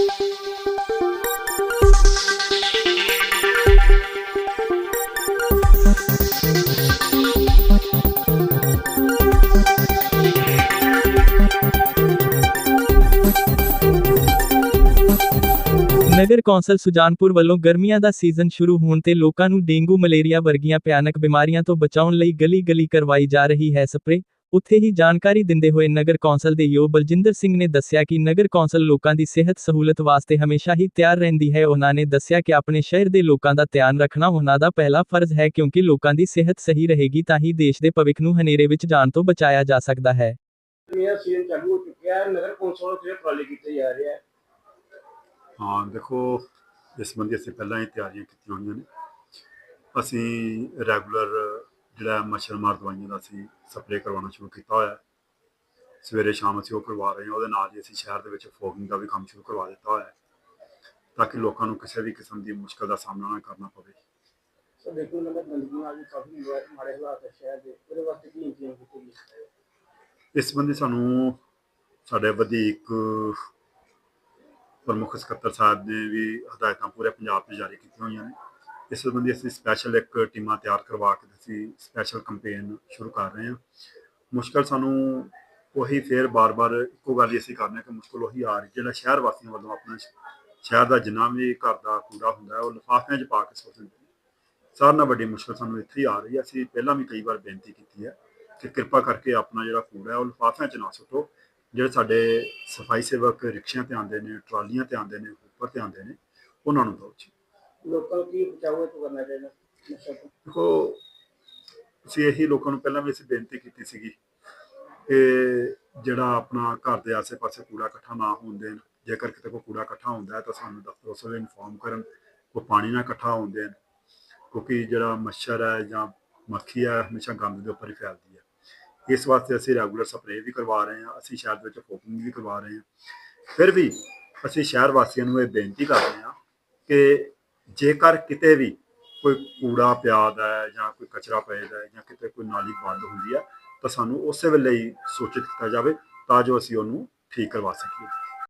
ਨਗਰ council Sujanpur ਵੱਲੋਂ ਗਰਮੀਆਂ ਦਾ season ਸ਼ੁਰੂ ਹੋਣ ਤੇ ਲੋਕਾਂ ਨੂੰ ਡੇਂਗੂ ਮਲੇਰੀਆ ਵਰਗੀਆਂ ਭਿਆਨਕ ਬਿਮਾਰੀਆਂ ਤੋਂ ਬਚਾਉਣ ਲਈ ਗਲੀ-ਗਲੀ ਕਰਵਾਈ ਜਾ ਰਹੀ ਹੈ ਸਪਰੇ ਉੱਥੇ ਹੀ ਜਾਣਕਾਰੀ ਦਿੰਦੇ ਹੋਏ ਨਗਰ ਕੌਂਸਲ ਦੇ ਯੋ ਬਲਜਿੰਦਰ ਸਿੰਘ ਨੇ ਦੱਸਿਆ ਕਿ ਨਗਰ ਕੌਂਸਲ ਲੋਕਾਂ ਦੀ ਸਿਹਤ ਸਹੂਲਤ ਵਾਸਤੇ ਹਮੇਸ਼ਾ ਹੀ ਤਿਆਰ ਰਹਿੰਦੀ ਹੈ। ਉਹਨਾਂ ਨੇ ਦੱਸਿਆ ਕਿ ਆਪਣੇ ਸ਼ਹਿਰ ਦੇ ਲੋਕਾਂ ਦਾ ਧਿਆਨ ਰੱਖਣਾ ਉਹਨਾਂ ਦਾ ਪਹਿਲਾ ਫਰਜ਼ ਹੈ ਕਿਉਂਕਿ ਲੋਕਾਂ ਦੀ ਸਿਹਤ ਸਹੀ ਰਹੇਗੀ ਤਾਂ ਹੀ ਦੇਸ਼ ਦੇ ਭਵਿੱਖ ਨੂੰ ਹਨੇਰੇ ਵਿੱਚ ਜਾਣ ਤੋਂ ਬਚਾਇਆ ਜਾ ਸਕਦਾ ਹੈ। ਮੇਰਾ ਸੀਜ਼ਨ ਚਾਲੂ ਹੋ ਚੁੱਕਿਆ ਹੈ ਨਗਰ ਕੌਂਸਲ ਵੱਲੋਂ ਜਿਹੜੇ ਉਪਰਾਲੇ ਕੀਤੇ ਜਾ ਰਹੇ ਹੈ ਹਾਂ ਦੇਖੋ ਇਸ ਸੰਬੰਧੀ ਅਸੀਂ ਪਹਿਲਾਂ ਹੀ ਤਿਆਰੀਆਂ ਕੀਤੀਆਂ ਹੋਈਆਂ ਨੇ। ਅਸੀਂ ਰੈਗੂਲਰ ਜਿਹੜਾ ਮੱਛਰ ਮਾਰ ਦਵਾਈਆਂ ਦਾ ਅਸੀਂ ਸਪਰੇਅ ਕਰਵਾਉਣਾ ਸ਼ੁਰੂ ਕੀਤਾ ਹੋਇਆ ਸਵੇਰੇ ਸ਼ਾਮ ਅਸੀਂ ਉਹ ਕਰਵਾ ਰਹੇ ਹਾਂ ਉਹਦੇ ਨਾਲ ਹੀ ਅਸੀਂ ਸ਼ਹਿਰ ਦੇ ਵਿੱਚ ਫੋਗਿੰਗ ਦਾ ਵੀ ਕੰਮ ਸ਼ੁਰੂ ਕਰਵਾ ਦਿੱਤਾ ਹੋਇਆ ਤਾਂ ਕਿ ਲੋਕਾਂ ਨੂੰ ਕਿਸੇ ਵੀ ਕਿਸਮ ਦੀ ਮੁਸ਼ਕਲ ਦਾ ਸਾਹਮਣਾ ਨਾ ਕਰਨਾ ਪਵੇ। ਸੋ ਦੇਖੋ ਨਗਰ ਗੰਦਗੀ ਨਾਲ ਵੀ ਕਾਫੀ ਮਾੜੇ ਮਾੜੇ ਹਾਲਾਤ ਹੈ ਸ਼ਹਿਰ ਦੇ। ਉਹਦੇ ਵਾਸਤੇ ਕੀ ਇੰਤਜ਼ਾਮ ਕੀਤੇ ਗਏ? ਇਸ ਸੰਬੰਧੀ ਸਾਨੂੰ ਸਾਡੇ ਵਧੀਕ ਪ੍ਰਮੁੱਖ ਸਕੱਤਰ ਸਾਹਿਬ ਨੇ ਵੀ ਹਦਾਇਤਾਂ ਪੂਰੇ ਪੰਜਾਬ 'ਚ ਜਾਰੀ ਕੀਤੀਆਂ ਹੋਈਆਂ ਨੇ। ਇਸ ਸੰਬੰਧੀ ਅਸੀਂ ਸਪੈਸ਼ਲ ਇੱਕ ਟੀਮਾਂ ਤਿਆਰ ਕਰਵਾ ਕੇ ਅਸੀਂ ਸਪੈਸ਼ਲ ਕੈਂਪੇਨ ਸ਼ੁਰੂ ਕਰ ਰਹੇ ਹਾਂ। ਮੁਸ਼ਕਲ ਸਾਨੂੰ ਉਹੀ ਫੇਰ ਬਾਰ-ਬਾਰ ਇੱਕੋ ਗੱਲ ਹੀ ਅਸੀਂ ਕਰਨੇ ਕਿ ਮੁਸ਼ਕਲ ਉਹੀ ਆ ਰਹੀ ਜਿਹੜਾ ਸ਼ਹਿਰ ਵਾਸੀਆਂ ਵੱਲੋਂ ਆਪਣਾ ਸ਼- ਸ਼ਹਿਰ ਦਾ ਜਿੰਨਾ ਵੀ ਘਰ ਦਾ ਕੂੜਾ ਹੁੰਦਾ ਹੈ, ਉਹ ਲਿਫਾਫਿਆਂ 'ਚ ਪਾ ਕੇ ਸੁੱਟ ਦਿੰਦੇ ਸਾਰਿਆਂ ਨਾਲ ਵੱਡੀ ਮੁਸ਼ਕਲ ਸਾਨੂੰ ਇੱਥੇ ਹੀ ਆ ਰਹੀ ਹੈ। ਅਸੀਂ ਪਹਿਲਾਂ ਵੀ ਕਈ ਵਾਰ ਬੇਨਤੀ ਕੀਤੀ ਹੈ ਕਿ ਕਿਰਪਾ ਕਰਕੇ ਆਪਣਾ ਜਿਹੜਾ ਕੂੜਾ ਹੈ, ਉਹ ਲਿਫਾਫਿਆਂ 'ਚ ਨਾ ਸੁੱਟੋ। ਜਿਹੜੇ ਸਾਡੇ ਸਫ਼ਾਈ ਸੇਵਕ ਰਿਕਸ਼ਿਆਂ ਤੇ ਆਉਂਦੇ ਨੇ, ਟਰਾਲੀਆਂ ਤੇ ਆਉਂਦੇ ਨੇ ਉੱਪਰ ਤੇ ਆਉਂਦੇ ਨੇ, ਉਹਨਾਂ ਨੂੰ ਦਿਓ ਜੀ। ਲੋਕਾਂ ਨੂੰ ਕੀ ਬਚਾਓ ਤੋਂ ਕਰਨਾ ਚਾਹੀਦਾ ਨਸ਼ਾ ਤੋਂ? ਦੇਖੋ, ਅਸੀਂ ਇਹੀ ਲੋਕਾਂ ਨੂੰ ਪਹਿਲਾਂ ਵੀ ਅਸੀਂ ਬੇਨਤੀ ਕੀਤੀ ਸੀਗੀ ਕਿ ਜਿਹੜਾ ਆਪਣਾ ਘਰ ਦੇ ਆਸੇ-ਪਾਸੇ ਕੂੜਾ ਇਕੱਠਾ ਨਾ ਹੋਣ ਦੇਣ, ਜੇਕਰ ਕਿਤੇ ਕੋਈ ਕੂੜਾ ਇਕੱਠਾ ਹੁੰਦਾ ਹੈ ਤਾਂ ਸਾਨੂੰ ਦਫ਼ਤਰ ਉਸ ਵੇਲੇ ਇਨਫੋਰਮ ਕਰਨ, ਕੋਈ ਪਾਣੀ ਨਾ ਇਕੱਠਾ ਹੋਣ ਦੇਣ, ਕਿਉਂਕਿ ਜਿਹੜਾ ਮੱਛਰ ਹੈ ਜਾਂ ਮੱਖੀ ਹੈ, ਹਮੇਸ਼ਾ ਗੰਦ ਦੇ ਉੱਪਰ ਹੀ ਫੈਲਦੀ ਹੈ। ਇਸ ਵਾਸਤੇ ਅਸੀਂ ਰੈਗੂਲਰ ਸਪਰੇਅ ਵੀ ਕਰਵਾ ਰਹੇ ਹਾਂ, ਅਸੀਂ ਸ਼ਹਿਰ ਵਿੱਚ ਫੋਕਿੰਗ ਵੀ ਕਰਵਾ ਰਹੇ ਹਾਂ। ਫਿਰ ਵੀ ਅਸੀਂ ਸ਼ਹਿਰ ਵਾਸੀਆਂ ਨੂੰ ਇਹ ਬੇਨਤੀ ਕਰਦੇ ਹਾਂ ਕਿ ਜੇਕਰ ਕਿਤੇ ਵੀ ਕੋਈ ਕੂੜਾ ਪਿਆਦਾ ਹੈ ਜਾਂ ਕੋਈ ਕਚਰਾ ਪਿਆਦਾ ਹੈ ਜਾਂ ਕਿਤੇ ਕੋਈ ਨਾਲੀ ਬੰਦ ਹੁੰਦੀ ਹੈ, ਤਾਂ ਸਾਨੂੰ ਉਸੇ ਵੇਲੇ ਹੀ ਸੂਚਿਤ ਕੀਤਾ ਜਾਵੇ ਤਾਂ ਜੋ ਅਸੀਂ ਉਹਨੂੰ ਠੀਕ ਕਰਵਾ ਸਕੀਏ।